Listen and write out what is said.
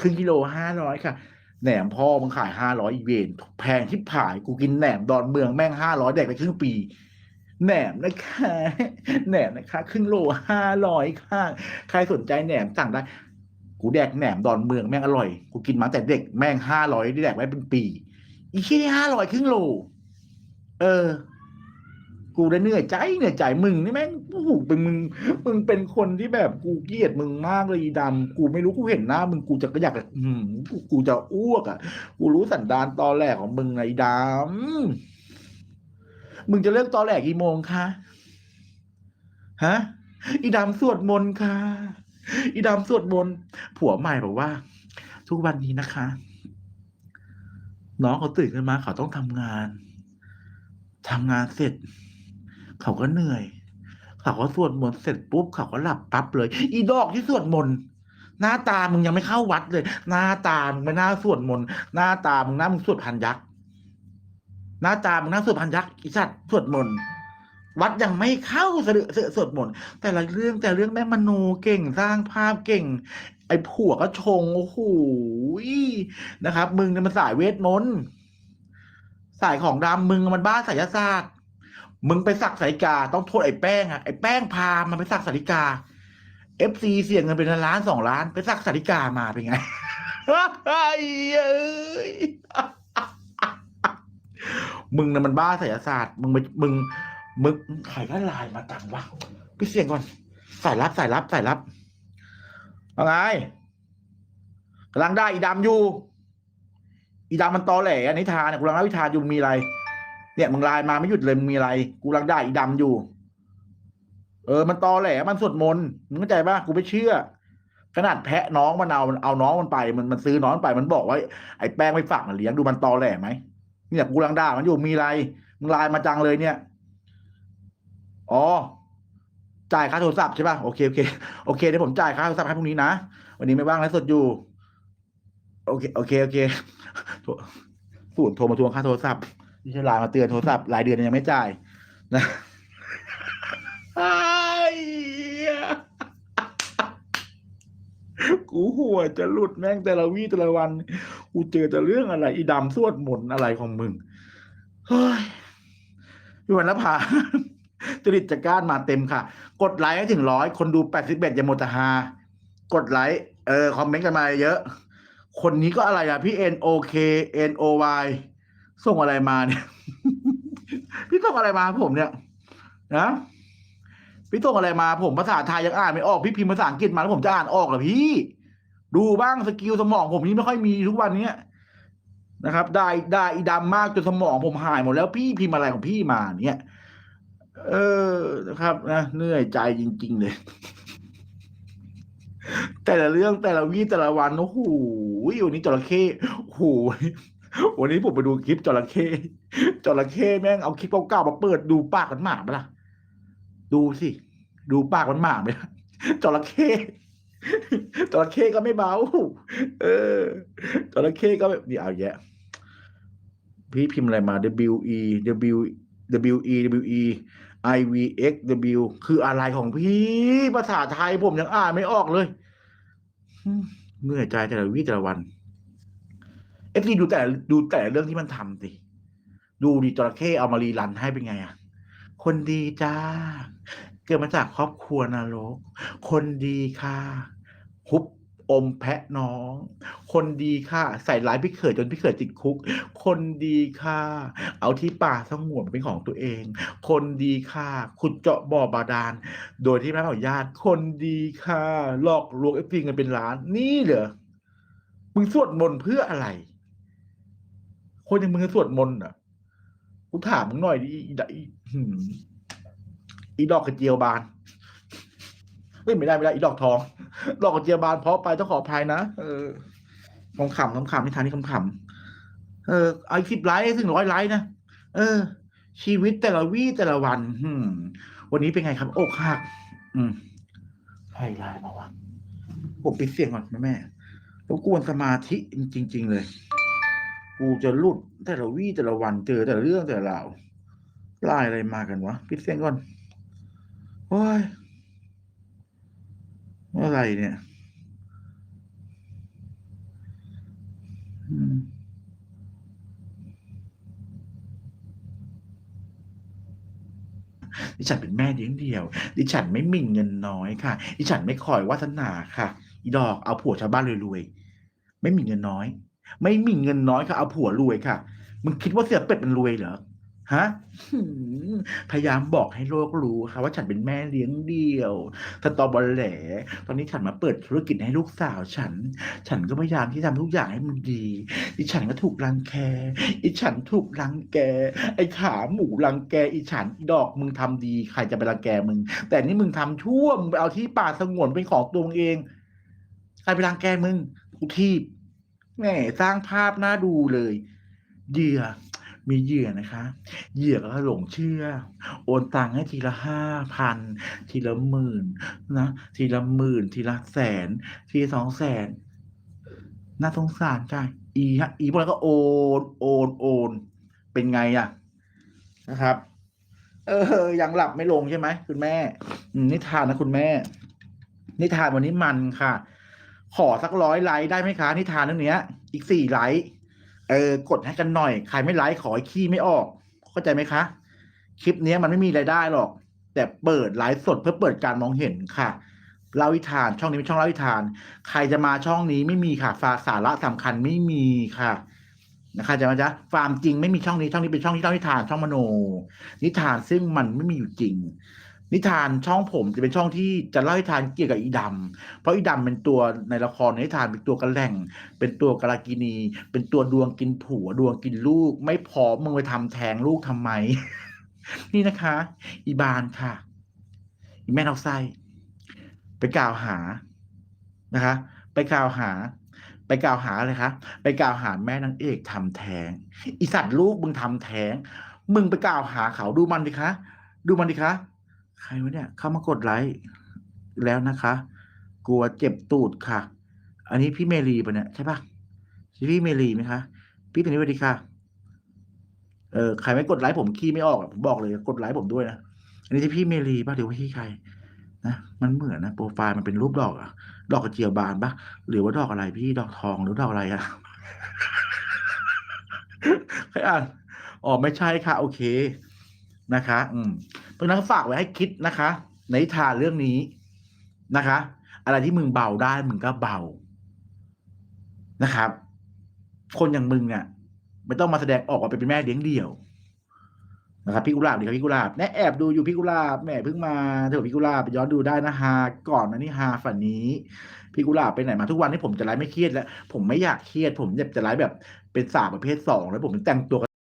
ครึ่งกิโลห้าร้อยค่ะ แหนมพ่อมึงขายห้าร้อยอีเวนแพงที่ผายกูกินแหนมดอนเมืองแม่งห้าร้อยแดกไปครึ่งปี แหนมนะคะแหนมนะคะ ครึ่งโลห้าร้อยค่ะใครสนใจแหนมสั่งได้ กูแดกแหนมดอนเมืองแม่งอร่อยกูกินมาแต่เด็กแม่งห้าร้อยแดกไว้เป็นปี อีแค่ห้าร้อยครึ่งโล เออ กูได้เหนื่อยใจเหนื่อยใจมึงนี่แม่งโอ้โหเป็นมึงมึงเป็นคนที่แบบกูเกลียดมึงมากเลยอีดำกูไม่รู้กูเห็นหน้ามึงกูจะก็อยากจะอืมกูกูจะอ้วกอะ กูรู้สันดานตอแหลกของมึงไอ้ดำมึงจะเลิกตอแหลกกี่โมงคะฮะอีดำสวดมนต์ค่ะ อีดำสวดมนต์ผัวใหม่บอกว่า ทุกวันนี้นะคะ น้องเขาตื่นขึ้นมาเขาต้องทำงานทำงานเสร็จ เขาก็เหนื่อย เขาก็สวดมนต์เสร็จปุ๊บเขาก็หลับปั๊บเลย อีดอกที่สวดมนต์หน้าตามึงยังไม่เข้าวัดเลย หน้าตามึงไม่น่าสวดมนต์หน้าตามึงหน้ามึงสวดพันยักษ์หน้าตามึงน่าสวดพันยักษ์อีสัตว์สวดมนต์วัดยังไม่เข้าสะดึสะสวดมนต์แต่ละเรื่องแต่เรื่องแม่มโนเก่งสร้างภาพเก่ง ไอ้ผัวก็ชงโอ้โหนะครับ มึงเนี่ยมันสายเวทมนต์สายของดำมึงมันบ้าสายศาสตร์ มึงไปสักสาริกาต้องโทษไอ้แป้งอะไอ้แป้งพามันไปสักสาริกาเอฟซีเสี่ยงเงินเป็นล้านสองล้าน ไปสักสาริกามาเป็นไงมึงน่ะมันบ้าไสายศาสตร์ มึงมึงมึงใครก็ลน์มาตังวะพี่เสี่ยงก่อนสายรับสายรับสายรับว่าไงกำลังได้อีดำอยู่ อีดำมันตอแหลอันนิทานเนี่ยกำลังเล่าวิทานอยู่มีอะไร เนี่ยมึงไลน์มาไม่หยุดเลยมึงมีอะไร กูกำลังได้อีดำอยู่ เออ มันตอแหลมันสวดมนต์มึงเข้าใจป่ะกูไม่เชื่อ ขนาดแพะน้องมันเอามันเอาน้องมันไป มันมันซื้อน้องมันไปมันบอกว่าไอ้แป้งไม่ฝากมันเลี้ยงดูมันตอแหลไหมเนี่ยกูกำลังด่ามันอยู่มีอะไรมึงไลน์มาจังเลยเนี่ยอ๋อจ่ายค่าโทรศัพท์ใช่ป่ะโอเคโอเคโอเคเดี๋ยวผมจ่ายค่าโทรศัพท์ให้พรุ่งนี้นะวันนี้ไม่ว่างแล้วสดอยู่ โอเคโอเคโอเคสูนโทรมาทวงค่าโทรศัพท์ ที่ฉลายมาเตือนโทรศัพท์รายเดือนยังไม่จ่ายนะไอ้กูหัวจะหลุดแม่งแต่ละวี่แต่ละวัน กูเจอแต่เรื่องอะไร อีดำสวดมนต์อะไรของมึง เฮ้ยพี่วันละพาจริตจักรานมาเต็มค่ะ กดไลค์ให้ถึงร้อย คนดูแปดสิบเอ็ดยามต่ฮากดไลค์เออ คอมเมนต์กันมาเยอะ คนนี้ก็อะไรอะพี่ N O K N O Y ส่งอะไรมาเนี่ย พี่ส่งอะไรมาผมเนี่ย นะ พี่ส่งอะไรมาผมภาษาไทยยังอ่านไม่ออกพี่พิมพ์ภาษาอังกฤษมาแล้วผมจะอ่านออกเหรอพี่ ดูบ้างสกิลสมองผมนี่ไม่ค่อยมีทุกวันเนี้ยนะครับ ได้ได้อีดำมากจนสมองผมหายหมดแล้วพี่พิมพ์อะไรของพี่มาเนี่ย เออนะครับนะเหนื่อยใจจริง ๆ เลย แต่ละเรื่องแต่ละวี่แต่ละวันโอ้โหวันนี้จระเข้โอ้โห วันนี้ผมไปดูคลิปจระเข้จระเข้แม่งเอาคลิปเก่าๆมาเปิดดูปากมันหมาไหมล่ะ ดูสิ ดูปากมันหมาไหมล่ะจระเข้จระเข้ก็ไม่เบา เออจระเข้ก็แบบนี่เอาแยะ พี่พิมพ์อะไรมา W E W W E W E I V X W คืออะไรของพี่ภาษาไทยผมยังอ่านไม่ออกเลยอืมเหนื่อยใจแต่ละวิแต่ละวัน ฟซีดูแต่ดูแต่เรื่องที่มันทำสิดูดีจระเข้เอามารีรันให้เป็นไงอะคนดีจ้า เกิดมาจากครอบครัวนรก คนดีค่ะฮุบอมแพะน้อง คนดีค่ะ ใส่ร้ายพี่เขยจนพี่เขยติดคุก คนดีค่ะ เอาที่ป่าสงวนเป็นของตัวเอง คนดีค่ะ ขุดเจาะบ่อบาดาล โดยที่ไม่ขออนุญาต คนดีค่ะ หลอกลวงเอฟซีเงินเป็นล้าน นี่เหรอ มึงสวดมนต์เพื่ออะไร คนอย่างมึงสวดมนต์อะกูถามมึงหน่อยดิอีดอีอีดอกกระเจียวบานเฮ้ยไม่ได้ไม่ได้อีดอกทอง ดอกกระเจียวบานเพราะไปต้องขออภัยนะเออขำขำขำขำนิทานนี่ขำขำเออเอคลิปไลค์ให้ถึงร้อยไลค์นะเออ ชีวิตแต่ละวี่แต่ละวันหืม วันนี้เป็นไงครับอกหักอืมใครไลน์มาวะผมปิดเสียงก่อนนะแม่รบกวนสมาธิจริง ๆ เลย กูจะรุดแต่ละวี่แต่ละวันเจอแต่ละเรื่องแต่ละราวไล่อะไรมากันวะพิดเส้นก่อนโอ้ยอะไรเนี่ยดิฉันเป็นแม่เลี้ยงเดียว ดิฉันไม่มีเงินน้อยค่ะ ดิฉันไม่คอยวัฒนาค่ะ อีดอกเอาผัวชาวบ้านรวยๆ ไม่มีเงินน้อย ไม่มีเงินน้อยค่ะเอาผัวรวยค่ะ มึงคิดว่าเสือเป็ดมันรวยเหรอฮะหืมพยายามบอกให้โลกรู้ค่ะ ว่าฉันเป็นแม่เลี้ยงเดี่ยวสตอบอลแหล ตอนนี้ฉันมาเปิดธุรกิจให้ลูกสาวฉัน ฉันก็พยายามที่ทำทุกอย่างให้มันดีอีฉันก็ถูกรังแกอีฉันถูกรังแก ไอ้ขาหมูรังแกอีฉันอีดอกมึงทำดี ใครจะไปรังแกมึง แต่นี่มึงทำชั่วมึงไปเอาที่ป่าสงวนเป็นของตัวมึงเองใครไปรังแกมึงกูทีบ แหมสร้างภาพน่าดูเลยเหยื่อ มีเหยื่อนะคะ เหยื่อก็หลงเชื่อ โอนตังค์ให้ทีละห้าพันทีละหมื่นนะทีละหมื่น ทีละแสน ทีสองแสนน่าสงสารค่ะอีฮะอีพวกนั้นก็โอนโอนโอนเป็นไงอะนะครับ เออยังหลับไม่ลงใช่ไหมคุณแม่นิทานนะคุณแม่ นิทานวันนี้มันค่ะ ขอสักร้อยไลค์ได้ไหมคะนิทานเรื่องนี้ย อีกสี่ไลค์เออกดให้กันหน่อย ใครไม่ไลค์ขอขี้ไม่ออก เข้าใจไหมคะ คลิปนี้มันไม่มีรายได้หรอก แต่เปิดไลฟ์สดเพื่อเปิดการมองเห็นค่ะเล่าวิทานช่องนี้เป็นช่องเล่าวิทาน ใครจะมาช่องนี้ไม่มีค่ะฟาสาระสำคัญไม่มีค่ะนะคะจะมาจ๊ะฟาร์มจริงไม่มีช่องนี้ช่องนี้เป็นช่องที่เล่านิทานช่องมโน นิทานซึ่งมันไม่มีอยู่จริง นิทานช่องผมจะเป็นช่องที่จะเล่านิทานเกี่ยวกับอีดำเพราะอีดำเป็นตัวในละครในนิทานเป็นตัวกระแหล่ง เป็นตัวกาลากินี เป็นตัวดวงกินผัวดวงกินลูก ไม่พอมึงไปทำแทงลูกทำไม นี่นะคะ อีบานค่ะ อีแม่นอกไส้ไปกล่าวหานะคะ ไปกล่าวหา ไปกล่าวหาอะไรคะไปกล่าวหาแม่นางเอกทำแท้งอีสัตว์ลูกมึงทำแท้งมึงไปกล่าวหาเขาดูมันดิคะ ดูมันดิคะ ใครวะเนี่ย เข้ามากดไลค์แล้วนะคะ กลัวเจ็บตูดค่ะ อันนี้พี่เมลีปะเนี่ยใช่ปะพี่เมลีไหมคะ พี่ตัวนี้สวัสดีค่ะ เออใครไม่กดไลค์ผมขี้ไม่ออกผมบอกเลยกดไลค์ผมด้วยนะ อันนี้ใช่พี่เมลีป่ะหรือว่าพี่ใครนะมันเหมือนนะโปรไฟล์มันเป็นรูปดอกอะดอกกระเจียวบานปะหรือว่าดอกอะไรพี่ดอกทองหรือดอกอะไรอะใครอ่านอ๋อไม่ใช่ค่ะ โอเค นะคะ อืมเพราะนั้นฝากไว้ให้คิดนะคะ ในทานเรื่องนี้นะคะ อะไรที่มึงเบาได้มึงก็เบานะครับ คนอย่างมึงอะไม่ต้องมาแสดงออกว่าเป็นแม่เลี้ยงเดี่ยวนะครับพี่กุหลาบดีครับพี่กุหลาบแน่แอบดูอยู่พี่กุหลาบแหมเพิ่งมาเถอะพี่กุหลาบไปย้อนดูได้นะฮาก่อนนะนี่ฮาฝันนี้ พี่กุหลาบไปไหนมาทุกวันนี้ผมจะไลฟ์ไม่เครียดแล้ว ผมไม่อยากเครียด ผมอยากจะไลฟ์แบบเป็นสาวประเภทสองแล้วผมแต่งตัว